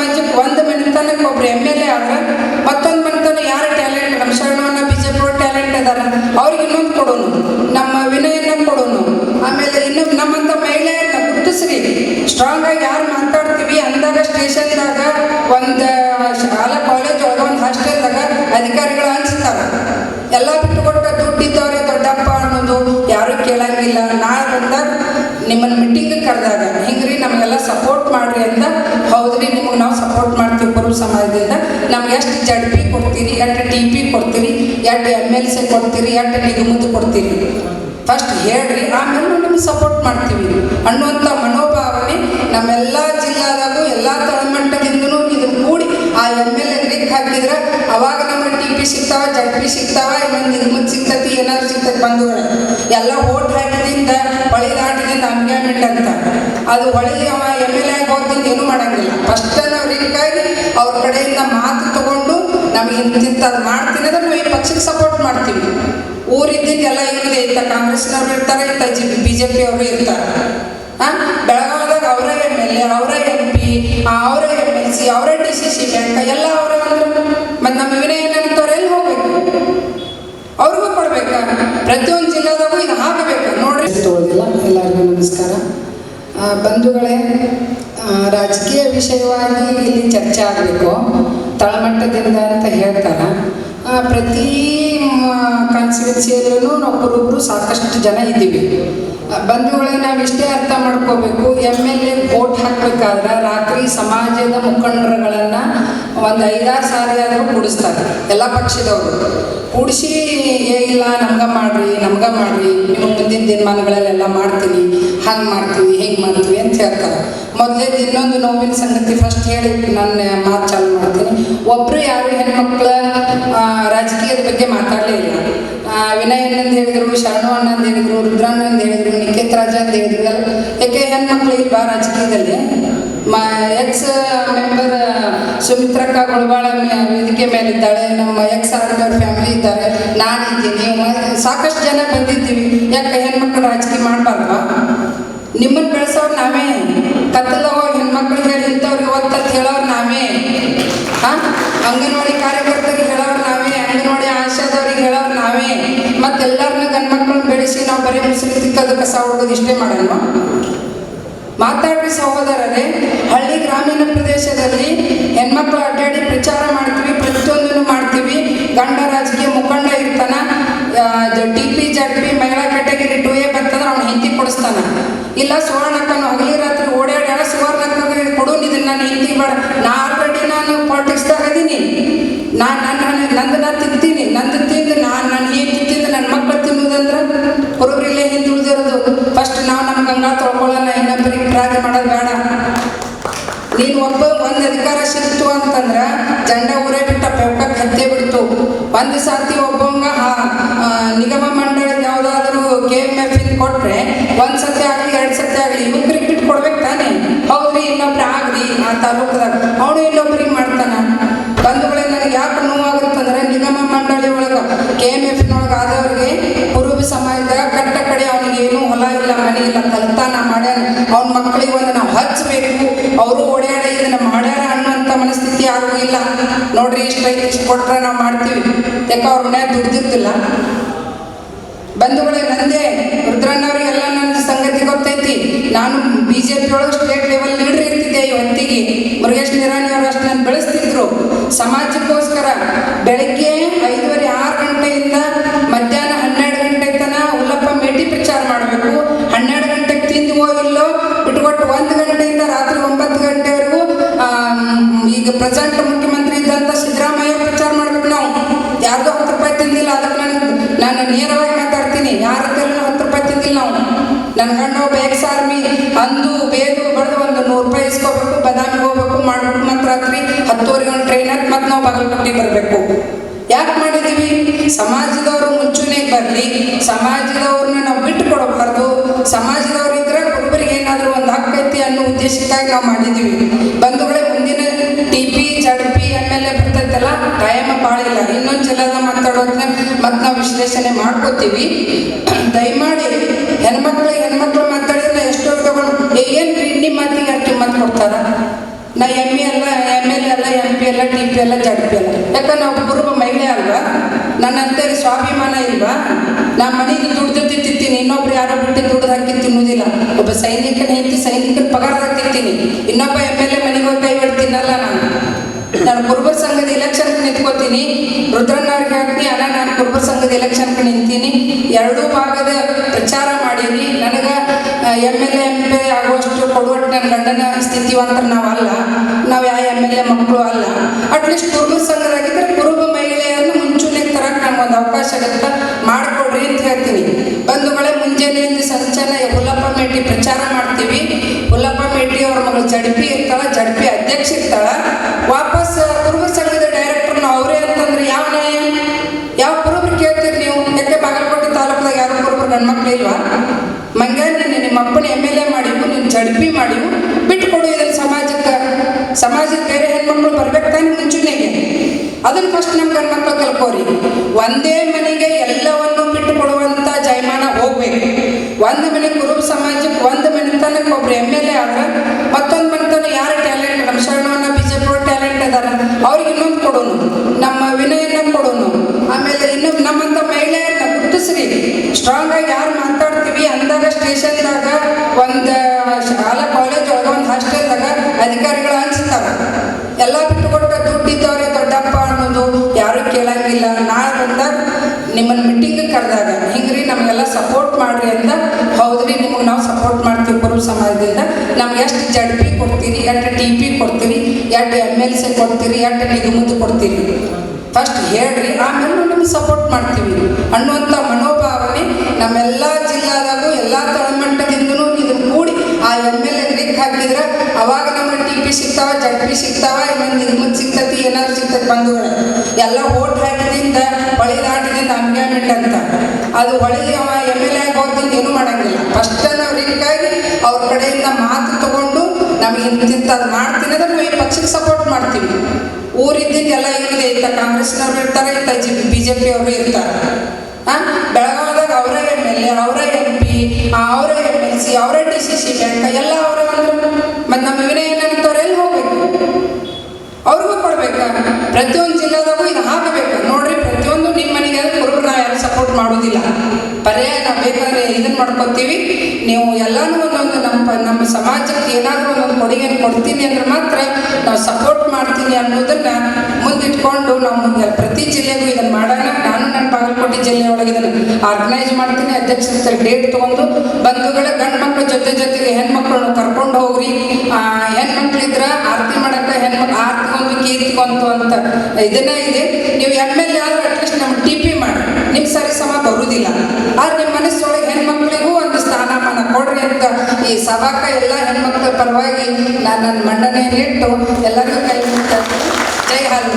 ಸಮಾಜಕ್ಕೆ ಒಂದು ಮನೆತನಕ್ಕೆ ಒಬ್ರು ಎಂ ಎಲ್ ಎ ಆದ್ರೆ ಮತ್ತೊಂದು ಮನೆತನ ಯಾರು ಟ್ಯಾಲೆಂಟ್ ನಮ್ಮ ಶರಣವನ್ನ ಬಿಜೆಪಿ ಟ್ಯಾಲೆಂಟ್ ಅದಾರ ಅವ್ರಿಗೆ ಇನ್ನೊಂದು ಕೊಡೋನು. ನಮ್ಮ ವಿನಯನ ಕೊಡೋನು. ಆಮೇಲೆ ಇನ್ನು ನಮ್ಮಂಥ ಮಹಿಳೆಯನ್ನ ಗುರುತಿಸ್ರಿ. ಸ್ಟ್ರಾಂಗ್ ಆಗಿ ಯಾರು ಮಾತಾಡ್ತೀವಿ ಅಂದಾಗ ಸ್ಟೇಷನ್ದಾಗ ಒಂದು, ಶಾಲಾ ಕಾಲೇಜ್ ಒಳಗೆ ಒಂದು ಹಾಸ್ಟೆಲ್ದಾಗ ಅಧಿಕಾರಿಗಳು ಹಂಚ್ತಾರೆ ಎಲ್ಲ ದುಡ್ಡು ದುಡ್ಡಿದ್ದವ್ರೆ ದೊಡ್ಡಪ್ಪ ಅನ್ನೋದು ಯಾರು ಕೇಳಂಗಿಲ್ಲ. ನಾಳೆ ಬಂದಾಗ ನಿಮ್ಮನ್ನ ಮೀಟಿಂಗ್ ಕರೆದಾಗ. ಹಿಂಗ್ರಿ ನಮಗೆಲ್ಲ ಸಪೋರ್ಟ್ ಮಾಡ್ರಿ ಅಂತ. ಹೌದ್ರಿ ಸಪೋರ್ಟ್ ಮಾಡ್ತೀವಿ ಬರೋ ಸಮಯದಿಂದ ನಮ್ಗೆ ಎಷ್ಟು ಜಡ್ ಪಿ ಕೊಡ್ತೀರಿ, ಎಷ್ಟು ಟಿ ಪಿ ಕೊಡ್ತೀರಿ, ಎಷ್ಟು ಎಂ ಎಲ್ ಸಿ ಕೊಡ್ತೀರಿ, ಎಷ್ಟು ನಿಗಮದ ಕೊಡ್ತೀರಿ. ಫಸ್ಟ್ ಹೇಳ್ರಿ, ಆಮೇಲೆ ನಿಮ್ಗೆ ಸಪೋರ್ಟ್ ಮಾಡ್ತೀವಿ. ಅನ್ನುವಂಥ ಮನೋಭಾವನೆ ನಮ್ಮೆಲ್ಲ ಜಿಲ್ಲಾದಾಗೂ ಎಲ್ಲ ತಳಮಟ್ಟದಿಂದನೂ ಇದು ಕೂಡಿ ಆ ಎಂ ಎಲ್ ಎ ಲಿಕ್ ಹಾಕಿದ್ರೆ ಅವಾಗ ನಮಗೆ ಟಿ ಪಿ ಸಿಗ್ತಾವ ಜಡ್ ಪಿ ಸಿಗ್ತಾವ, ಇನ್ನೊಂದು ನಿಗಮದ ಸಿಗ್ತತಿ, ಏನಾದ್ರು ಸಿಗ್ತತಿ ಬಂಧುಗಳು ಎಲ್ಲ ಓಟ್ ಹಾಕಿದಿಂದ ಹೊಳೆ ದಾಟಿದಿಂದ ಅಮ್ಗ್ಯಾಮೆಂಟ್ ಅಂತ. ಅದು ಹೊಳೆ ಅವ ಎಂ ಎಲ್ ಎ ಅವ್ರ ಕಡೆಯಿಂದ ಮಾತು ತಗೊಂಡು ನಮಗೆ ಇಂತಿಂಥದ್ದು ಮಾಡ್ತೀನಿ ಅಂದ್ರೆ ನಾವು ಈ ಪಕ್ಷಕ್ಕೆ ಸಪೋರ್ಟ್ ಮಾಡ್ತೀವಿ. ಊರಿದ್ದಿಂದ ಎಲ್ಲ ಇಂಥ ಕಾಂಗ್ರೆಸ್ನವ್ರು ಇರ್ತಾರೆ ಇತ್ತ ಜಿ ಬಿ ಜೆ ಪಿ ಅವರು ಇರ್ತಾರೆ. ಹಾಂ? ಬೆಳಗಾವಿದಾಗ ಅವರೇ ಎಂ ಎಲ್ ಎ, ಅವರೇ ಎಂ ಪಿ ಅವರೇ ಎಂ ಎಲ್ ಸಿ, ಅವರೇ ಡಿ ಸಿ ಸಿ ಬ್ಯಾಂಕ್ ಎಲ್ಲ ಅವರೇ ಅಂದ್ರೆ ಮತ್ತು ನಮ್ಮ ವಿನಯ ಏನಂತವ್ರು ಎಲ್ಲಿ ಹೋಗ್ಬೇಕು? ಅವ್ರಿಗೂ ಕೊಡ್ಬೇಕಾ? ಪ್ರತಿಯೊಂದು ಜಿಲ್ಲಾದಾಗೂ ಇದು ಹಾಕಬೇಕು. ನೋಡ್ರಿ. ತಗೊಳ್ಳೋದಿಲ್ಲ ಎಲ್ಲರಿಗೂ ನಮಸ್ಕಾರ. ಬಂಧುಗಳೇ ರಾಜಕೀಯ ವಿಷಯವಾಗಿ ಇಲ್ಲಿ ಚರ್ಚೆ ಆಗಬೇಕು. ತಳಮಟ್ಟದಿಂದ ಅಂತ ಹೇಳ್ತಾರೆ. ಪ್ರತಿ ಕಾನ್ಸ್ಟಿಟ್ಯೂನ್ಸಿಯಲ್ಲೂ ಒಬ್ಬರೊಬ್ಬರು ಸಾಕಷ್ಟು ಜನ ಇದ್ದೀವಿ. ಬಂಧುಗಳೇ ನಾವು ಇಷ್ಟೇ ಅರ್ಥ ಮಾಡ್ಕೋಬೇಕು. ಎಂ ಎಲ್ ಎ ವೋಟ್ ಹಾಕಬೇಕಾದ್ರೆ ರಾತ್ರಿ ಸಮಾಜದ ಮುಖಂಡರುಗಳನ್ನು ಒಂದು ಐದಾರು ಸಾರಿ ಆದರೂ ಕೂಡಿಸ್ತಾರೆ. ಎಲ್ಲ ಪಕ್ಷದವರು. ಕೂಡಿಸಿ ಏನಿಲ್ಲ ನಮ್ಗೆ ಮಾಡ್ರಿ ನಮ್ಗೆ ಮಾಡ್ರಿ. ನಿಮ್ಮ ಮುಂದಿನ ದಿನಮಾನಗಳಲ್ಲೆಲ್ಲ ಮಾಡ್ತೀನಿ. ಹಂಗೆ ಮಾಡ್ತೀವಿ, ಹೇಗೆ ಮಾಡ್ತೀವಿ ಅಂತ ಹೇಳ್ತಾರೆ. ಮೊದಲೇ ಇನ್ನೊಂದು ನೋವಿನ ಸಂಗತಿ ಫಸ್ಟ್ ಹೇಳಿ ನನ್ನ ಮಾತು ಚಾಲು ಮಾಡ್ತೀನಿ. ಒಬ್ಬರು ಯಾರು ಹೆಣ್ಮಕ್ಳ ರಾಜಕೀಯದ ಬಗ್ಗೆ ಮಾತಾಡಲೇ ಇಲ್ಲ. ವಿನಯ್ ಅಣ್ಣಂದು ಹೇಳಿದ್ರು, ಶರಣು ಅಣ್ಣಂದು ಹೇಳಿದ್ರು, ರುದ್ರಣ್ಣಂದು ಹೇಳಿದ್ರು, ನಿಖೇತ್ ರಾಜ ಅಂತ ಹೇಳಿದ್ರು. ಯಾಕೆ ಹೆಣ್ಮಕ್ಳು ಇಲ್ವಾ ರಾಜಕೀಯದಲ್ಲಿ? ಎಕ್ಸ್ ಮೆಂಬರ್ ಸುಮಿತ್ರಕ್ಕ ಗುಳಬಾಳ ಮೇ- ವೇದಿಕೆ ಮೇಲಿದ್ದಾಳೆ. ನಮ್ಮ ಎಕ್ಸ್ ಆರ್ಡರ್ ಫ್ಯಾಮಿಲಿ ಇದ್ದಾರೆ. ನಾನಿದ್ದೀನಿ. ಸಾಕಷ್ಟು ಜನ ಬಂದಿದ್ದೀವಿ. ಯಾಕೆ ಹೆಣ್ಮಕ್ಳು ರಾಜಕೀಯ ಮಾಡಬಾರ್ವಾ ನಿಮ್ಮನ್ನು ಬೆಳೆಸೋರು ನಾವೇ. ಕತ್ತಲವ ಹೆಣ್ಮಕ್ಳಿಗೆ ಇಂಥವ್ರಿಗೆ ಓದ್ತಂತ ಹೇಳೋರು ನಾವೇ. ಹಾಂ? ಅಂಗನವಾಡಿ ಕಾರ್ಯಕರ್ತರಿಗೆ ಹೇಳೋರು ನಾವೇ. ಅಂಗನವಾಡಿ ಆಶಾದವ್ರಿಗೆ ಹೇಳೋರು ನಾವೇ. ಮತ್ತೆಲ್ಲರನ್ನ ಗಂಡ್ಮಕ್ಳನ್ನ ಬೆಳೆಸಿ ನಾವು ಬರೀ ಮುಸ್ಲಿಂ ತಿಕ್ಕೋದು ಕಸ ಇಷ್ಟೇ ಮಾಡೋಣ. ಮಾತಾಡ್ರಿ ಸಹೋದರರೇ ಹಳ್ಳಿ ಗ್ರಾಮೀಣ ಪ್ರದೇಶದಲ್ಲಿ ಹೆಣ್ಮಕ್ಳು ಅಡ್ಡಾಡಿ ಪ್ರಚಾರ ಮಾಡ್ತೀವಿ ಪ್ರತಿಯೊಂದನ್ನು ಮಾಡ್ತೀವಿ ಗಂಡ ರಾಜಕೀಯ ಮುಖಂಡ ಇರ್ತಾನ ಟಿ ಪಿ ಜಡ್ ಪಿ ಮಹಿಳಾ ಕ್ಯಾಟಗರಿ ಟು ಎ ಬರ್ತಂದ್ರೆ ಅವ್ನು ಹೆಂಡತಿ ಕೊಡಿಸ್ತಾನ ಇಲ್ಲ ಸುವರ್ಣಕ್ಕನು ಹಗಲಿ ರಾತ್ರಿ ಓಡಾಡ್ಯಾಳ ಸುವರ್ಣಕ್ಕೆ ಕೊಡು ಇದನ್ನ ನಾನು ಹೆಂಡತಿ ಬೇಡ ನಾ ಆಲ್ರೆಡಿ ನಾನು ಪಾಲಿಟಿಕ್ಸ್ದಾಗ ಅದೀನಿ ನಾನು ನನ್ನ ನಂದು ನಾನು ತಿಂತೀನಿ ನಂದು ತಿಂದು ನಾನು ನನ್ನ ಹೆಂಡತಿ ತಿಂದು ನನ್ನ ಮಕ್ಕಳು ತಿನ್ನೋದಂದ್ರೆ ಕುರುಬರಿಲ್ಲೇ ಹಿಂದೆ ಉಳಿದಿರೋದು ಫಸ್ಟ್ ನಾವು ನಮ್ಮ ಗಂಗಾ ತೊಳ್ಕೊಳ್ಳೋಣ ಇನ್ನೊಬ್ಬರಿಗೆ ಪ್ರಾರ್ಥನೆ ಮಾಡೋದು ಬೇಡ ನೀನು ಒಬ್ಬ ಒಂದು ಅಧಿಕಾರ ಸಿಕ್ತು ಅಂತಂದ್ರೆ ಜಂಡ ಊರೇ ಬಿಟ್ಟ ಪೆಪ್ಪಕ್ಕೆ ಹತ್ತೆ ಬಿಡ್ತು ಒಂದು ಸಾತಿ ಒಬ್ಬಂಗ ಆ, ಆ, ನಿಗಮ ಮಂಡಳಿ ಯಾವುದಾದ್ರೂ ಕೆ ಎಂ ಎಫ್ ಇಂದ ಕೊಟ್ರೆ ಒಂದು ಸತಿ ಆಗಲಿ ಎರಡು ಸತಿ ಆಗಲಿ ಯುವಕರಿಗೆ ಬಿಟ್ಟು ಕೊಡ್ಬೇಕು ತಾನೆ ಹೌದ್ರಿ ಇನ್ನೊಬ್ರು ಆಗ್ರಿ ಆ ತಾಲೂಕದಾಗ. ಅವನು ಇನ್ನೊಬ್ಬರಿಗೆ ಮಾಡ್ತಾನ. ಬಂಧುಗಳೇ ನನಗೆ ಯಾಕೆ ನೋವಾಗುತ್ತಂದ್ರೆ ನಿಗಮ ಮಂಡಳಿ ಒಳಗೆ ಕೆ ಎಂ ಎಫ್ನೊಳಗೆ ಆದವ್ರಿಗೆ ಕುರುಬಿ ಸಮಾಜದಾಗ ಕಟ್ಟ ಕಡೆ ಅವನಿಗೆ ಏನೂ ಹೊಲ ಇಲ್ಲ, ಮನೆ ಇಲ್ಲ, ಕಲ್ತಾನ ಮಾಡ್ಯಾರ ಅವ್ನ ಮಕ್ಕಳಿಗೆ ಒಂದು ನಾವು ಹಚ್ಚಬೇಕು ಅವರು ಓಡ್ಯಾಡ ಇದನ್ನ ಮಾಡ್ಯಾರ ಅನ್ನುವಂಥ ಮನಸ್ಥಿತಿ ಇಲ್ಲ. ನೋಡ್ರಿ, ಇಷ್ಟ ಐತಿ, ಇಷ್ಟು ಕೊಟ್ರೆ ನಾವು ಮಾಡ್ತೀವಿ. ಯಾಕೆ ಅವ್ರ ಮನ್ಯಾಗ ದುಡ್ದಿರ್ತಿಲ್ಲ. ಬಂಧುಗಳೇ ನಂದೇ ಸಂಗತಿ ಗೊತ್ತೈತಿ. ನಾನು ಬಿ ಜೆ ಪಿ ಒಳಗೆ ಸ್ಟೇಟ್ ಲೆವೆಲ್ ಲೀಡರ್ ಇರ್ತಿದ್ದೆ ಇವತ್ತಿಗೆ ಮುರುಗೇಶ್ ನಿರಾಣಿ ಅವರು ಅಷ್ಟು ನಾನು ಬೆಳೆಸ್ತಿದ್ರು. ಸಮಾಜಕ್ಕೋಸ್ಕರ ಬೆಳಗ್ಗೆ ಐದುವರೆ ನನ್ನ ಗಂಡ ಒಬ್ಬ ಆರ್ಮಿ ಅಂದು ಬೇದು ಬಡ್ದು ಒಂದು ನೂರು ರೂಪಾಯಿ ಇಸ್ಕೋಬೇಕು ಬದಾಮಿಗೆ ಹೋಗ್ಬೇಕು ಮಾಡ್ಬೇಕು ಮತ್ತೆ ರಾತ್ರಿ ಹತ್ತುವರೆಗೆ ಒಂದು ಟ್ರೈನ್ ಹತ್ತು ಮತ್ತೆ ನಾವು ಬಾಗಲಕೋಟೆ ಬರಬೇಕು. ಯಾಕೆ ಮಾಡಿದೀವಿ? ಸಮಾಜದವರು ಮುಂಚೂಣಿಗೆ ಬರಲಿ ಸಮಾಜದವ್ರನ್ನ ನಾವು ಬಿಟ್ಟು ಕೊಡಬಾರ್ದು, ಸಮಾಜದವ್ರು ಇದ್ರೆ ಒಬ್ಬರಿಗೆ ಏನಾದರೂ ಒಂದು ಹಕ್ಕು ಅನ್ನೋ ಉದ್ದೇಶಕ್ಕಾಗಿ ನಾವು ಮಾಡಿದ್ದೀವಿ ಬಂಧುಗಳೇ, ಮುಂದಿನ T P Z P A ಬರ್ತೈತಲ್ಲ time ಇಲ್ಲ ಇನ್ನೊಂದು ಜಿಲ್ಲಾದ ಮಾತಾಡೋದನ್ನ ಮತ್ತೆ ನಾವು ವಿಶ್ಲೇಷಣೆ ಮಾಡ್ಕೋತೀವಿ. ದಯಮಾಡಿ ಕೊಡ್ತಾರ ನಾ ಎಂ ಎ ಅಲ್ಲ ಎಂ ಎಲ್ ಎ ಅಲ್ಲ ಎಂ ಪಿ ಅಲ್ಲ ಟಿ ಪಿ ಅಲ್ಲ ಜಡ್ ಪಿ ಅಲ್ಲ. ಯಾಕಂದ್ರೆ ನಾವು ಕುರುಬ ಮಹಿಳೆ ಅಲ್ವಾ? ನನ್ನಂತೇಳಿ ಸ್ವಾಭಿಮಾನ ಇಲ್ವಾ? ನಾ ಮನೆಗೆ ದುಡ್ದು ತಿಂತೀನಿ ಇನ್ನೊಬ್ರು ಯಾರೋ ಬಿಟ್ಟು ದುಡ್ದು ಹಾಕಿ ತಿನ್ನುವುದಿಲ್ಲ ಒಬ್ಬ ಸೈನಿಕನ ಹೆಂಡತಿ ಸೈನಿಕನ ಪಗಾರದಾಗ ಹಾಕಿರ್ತೀನಿ, ಇನ್ನೊಬ್ಬ ಎಂ ಎಲ್ ಎ ಮನೆಗೆ ಹೋಗಿ ಕೈ ಬಿಡ್ತೀನಲ್ಲ ನಾನು. ನಾನು ಕುರುಬರ ಸಂಘದ ಎಲೆಕ್ಷನ್ ನಿಂತ್ಕೋತೀನಿ ರುದ್ರನಾರ್ಗೆ ಹಾಕ್ತೀನಿ, ಅಣ್ಣ, ನಾನು ಕುರುಬರ ಸಂಘದ ಎಲೆಕ್ಷನ್ಗೆ ನಿಂತೀನಿ. ಎರಡೂ ಭಾಗದ ಪ್ರಚಾರ ಮಾಡೀನಿ ನನಗೆ M L A M P ನನ್ನ ಗಂಡನ ನಾವು ನಾವಲ್ಲ ನಾವು ಯಾವ ಎಂ ಎಲ್ ಎ ಮಕ್ಕಳು ಅಲ್ಲ. ಅಟ್ಲೀಸ್ಟ್ ಕುರುಬ ಸಂಘದಾಗಿದ್ದರೆ ಕುರುಬ ಮಹಿಳೆಯರನ್ನು ಮುಂಚೂಣಿ ತರಕ್ಕೆ ಒಂದು ಅವಕಾಶ ಆಗುತ್ತೆ. ಮಾಡಿಕೊಡ್ರಿ ಅಂತ ಹೇಳ್ತೀನಿ. ಬಂಧುಗಳೇ ಮುಂಜಾನೆಯಿಂದ ಸಂಚನ ಹುಲ್ಲಪ್ಪ ಮೇಟಿ ಪ್ರಚಾರ ಮಾಡ್ತೀವಿ. ಹುಲ್ಲಪ್ಪ ಮೇಟಿ ಅವ್ರ ಮಗಳು ಜಡ್ಪಿ ಇರ್ತಾಳ, ಜಡ್ಪಿ ಅಧ್ಯಕ್ಷ ಇರ್ತಾಳ. ವಾಪಸ್ ಕುರುಬ ಸಂಘದ ಡೈರೆಕ್ಟರ್ನ ಅವರೇ ಅಂತಂದ್ರೆ ಯಾವ ನ್ಯಾಯ? ಯಾವ ಕುರುಬರು ಕೇಳ್ತೀರಿ ನೀವು? ಯಾಕೆ ಬಾಗಲಕೋಟೆ ತಾಲೂಕದಾಗ ಯಾರು ಕುರುಬರು ಗಂಡ್ಮಕ್ಳು ಇಲ್ವಾ? ಮಂಗ್ಯಾನ ನಿಮ್ಮ ಅಪ್ಪನ ಎಂ ಎಲ್ ಎ ಮಾಡಿವು ನೀನು ಜಡ್ಪಿ ಮಾಡಿವು ಸಮಾಜಕ್ಕೆ ಸಮಾಜಕ್ಕೆ ಬೇರೆ ಹೆಣ್ಮಕ್ಳು ಬರ್ಬೇಕು ತಾನೆ ಮುಂಚೂಣಿಗೆ. ಅದನ್ನ ಫಸ್ಟ್ ನಮ್ಮ ಗಂಡ್ಮಕ್ಳು ಕಲ್ಕೋರಿ ಒಂದೇ ಮನೆಗೆ ಎಲ್ಲವನ್ನು ಬಿಟ್ಟು ಕೊಡುವಂತ ಜಯಮಾನ ಹೋಗ್ಬೇಕು. ಒಂದು ಮನೆ ಕುರುಬ ಸಮಾಜಕ್ಕೆ, ಒಂದು ತನಕ ಒಬ್ರು ಎಂ ಎಲ್ ಎ ಆದ್ರೆ ಮತ್ತೊಂದು ಮನೆತನ ಯಾರು ಟ್ಯಾಲೆಂಟ್ ನಮ್ಮ ಶರಣವನ್ನ ಬಿ ಜೆ ಪಿ ಟ್ಯಾಲೆಂಟ್ ಅದಾರ ಅವ್ರಿಗೆ ಇನ್ನೊಂದು ಕೊಡೋನು ನಮ್ಮ ವಿನಯನ ಕೊಡೋನು ಆಮೇಲೆ ಇನ್ನು ನಮ್ಮಂಥ ಮಹಿಳೆಯರನ್ನ ಗುರುತಿಸ್ರಿ ಸ್ಟ್ರಾಂಗ್ ಆಗಿ ಯಾರು ಮಾತಾಡ್ತೀವಿ ಅಂದಾಗ ಸ್ಟೇಷನ್ದಾಗ ಒಂದು ಶಾಲಾ ಕಾಲೇಜ್ ಒಳಗೆ ಒಂದು ಹಾಸ್ಟೆಲ್ದಾಗ ಅಧಿಕಾರಿಗಳು ಹಂಚ್ತಾರೆ ಎಲ್ಲ ಬಿಟ್ಟುಕೊಟ್ಟ ದುಡ್ಡಿದ್ದವ್ರೆ ದೊಡ್ಡಪ್ಪ ಅನ್ನೋದು ಯಾರು ಕೇಳಂಗಿಲ್ಲ. ನಾ ಬಂದಾಗ ನಿಮ್ಮನ್ನು ಮೀಟಿಂಗ್ ಕರೆದಾಗ, ಹಿಂಗ್ರಿ, ನಮಗೆಲ್ಲ ಸಪೋರ್ಟ್ ಮಾಡ್ರಿ ಅಂತ ಹೌದ್ರಿ, ನಿಮಗೆ ನಾವು ಸಪೋರ್ಟ್ ಮಾಡ್ತೀವಿ ಕುರುಬ ಸಮಾಜದಿಂದ. ನಮ್ಗೆ ಎಷ್ಟು ಜಡ್ ಪಿ ಕೊಡ್ತೀರಿ, ಎಷ್ಟು ಟಿ ಪಿ ಕೊಡ್ತೀರಿ, ಎಷ್ಟು ಎಂ ಎಲ್ ಸಿ ಕೊಡ್ತೀರಿ, ಎಷ್ಟು ನಿಗಮದ ಕೊಡ್ತೀರಿ? ಫಸ್ಟ್ ಹೇಳ್ರಿ, ಆಮೇಲೆ ನಿಮ್ಗೆ ಸಪೋರ್ಟ್ ಮಾಡ್ತೀವಿ. ಅನ್ನುವಂಥ ಮನೋಭಾವನೆ ನಮ್ಮೆಲ್ಲ ಜಿಲ್ಲಾದಾಗೂ ಎಲ್ಲ ತಳಮಟ್ಟದಿಂದನೂ ಇದನ್ನು ಕೂಡಿ ಆ ಎಂ ಎಲ್ ಎ ಹಾಕಿದ್ರೆ ಅವಾಗ ನಮ್ಗೆ ಟಿ ಪಿ ಸಿಗ್ತಾವ ಪಿ ಸಿಗ್ತಾವ ಇನ್ನೊಂದು ನಿಗಮದ ಸಿಗ್ತತಿ, ಏನಾದ್ರು ಸಿಗ್ತತಿ ಬಂಧುಗಳು ಎಲ್ಲ ಓಟ್ ಹಾಕಿದಿಂದ ಹೊಳಿ ದಾಟಿದಿಂದ ಅಮ್ಗ್ಯಾಮೆಂಟ್ ಅಂತ ಅದು ಹೊಳಿಗೆ ಅವ ಎಂ ಎಲ್ ಎ ಹೋಗ್ದಿಂದ ಏನೂ ಮಾಡಂಗಿಲ್ಲ. ಫಸ್ಟ್ ಲಿಕ್ಕಾಗಿ ಅವ್ರ ಕಡೆಯಿಂದ ಮಾತು ತಗೊಂಡು ನಮಗೆ ಇಂತಿಂಥದ್ದು ಮಾಡ್ತೀನಿ ಅಂದ್ರೆ ನಾವು ಈ ಪಕ್ಷಕ್ಕೆ ಸಪೋರ್ಟ್ ಮಾಡ್ತೀವಿ. ಊರಿದ್ದಿಂದ ಎಲ್ಲ ಏನಿದೆ, ಇಂಥ ಕಾಂಗ್ರೆಸ್ನವ್ರು ಇರ್ತಾರೆ, ಇಂಥ ಜಿ ಬಿ ಜೆ ಪಿ ಅವರು ಇರ್ತಾರೆ. ಹಾಂ? ಬೆಳಗಾವದಾಗ ಅವರೇ ಎಂ ಎಲ್ ಎ, ಅವರೇ ಎಂ ಪಿ ಅವರೇ ಎಂ ಎಲ್ ಸಿ, ಅವರೇ ಡಿ ಸಿ ಸಿ ಬ್ಯಾಂಕ್, ಎಲ್ಲ ಅವರೇ ಮತ್ತು ನಮ್ಮ ಹೋಗ್ಬೇಕು ಅವ್ರಿಗೂ ಕೊಡಬೇಕು. ಪ್ರತಿಯೊಂದು ಜಿಲ್ಲೆದಾಗೂ ಇದು ಹಾಕಬೇಕು. ನೋಡ್ರಿ, ಪ್ರತಿಯೊಂದು ನಿಮ್ಮ ಮನೆಗೆ ಕುರುಬರು ನಾವು ಯಾರು ಸಪೋರ್ಟ್ ಮಾಡೋದಿಲ್ಲ. ಪರ್ಯಾಯ ನಾವು ಬೇಕಾದ್ರೆ ಇದನ್ನು ಮಾಡ್ಕೊತೀವಿ. ನೀವು ಎಲ್ಲನೂ ಒಂದೊಂದು ನಮ್ಮ ನಮ್ಮ ಸಮಾಜಕ್ಕೆ ಏನಾದರೂ ಒಂದೊಂದು ಕೊಡುಗೆ ಕೊಡ್ತೀನಿ ಅಂದ್ರೆ ಮಾತ್ರ ನಾವು ಸಪೋರ್ಟ್ ಮಾಡ್ತೀನಿ ಅನ್ನೋದನ್ನು ಮುಂದಿಟ್ಕೊಂಡು ನಾವು ಪ್ರತಿ ಜಿಲ್ಲೆಗೂ ಇದನ್ನು ಮಾಡೋಣ. ನಾನು ನನ್ನ ಬಾಗಲಕೋಟೆ ಜಿಲ್ಲೆಯೊಳಗೆ ಇದನ್ನು ಆರ್ಗನೈಸ್ ಮಾಡ್ತೀನಿ. ಅಧ್ಯಕ್ಷರ ಡೇಟ್ ತೊಗೊಂಡು ಬಂಧುಗಳ ಗಂಡು ಮಕ್ಕಳ ಜೊತೆ ಜೊತೆಗೆ ಹೆಣ್ಮಕ್ಳನ್ನು ಕರ್ಕೊಂಡು ಹೋಗ್ರಿ. ಅಂತ. ಇದನ್ನೇ ಇದೆ. ನೀವು ಎಂ ಎಲ್ ಎ ಆದ್ರೆ ಅಟ್ಲೀಸ್ಟ್ ನಮ್ಗೆ ಟಿ ಪಿ ಮಾಡಿ. ನಿಮ್ಮ ಸರಿ ಸಮ ಬರುವುದಿಲ್ಲ ಆದ್ರೆ ನಿಮ್ಮ ಮನಸ್ಸೊಳಗೆ ಹೆಣ್ಮಕ್ಳಿಗೂ ಒಂದು ಸ್ಥಾನಮಾನ ಕೊಡ್ರಿ ಅಂತ ಈ ಸಭಾಕ ಎಲ್ಲ ಹೆಣ್ಮಕ್ಳ ಪರವಾಗಿ ನಾನು ನನ್ನ ಮಂಡನೆಯಲ್ಲಿಟ್ಟು ಎಲ್ಲರಿಗೂ ಕೈ ಇದ್ದೀನಿ. ಜೈ ಹಾಲು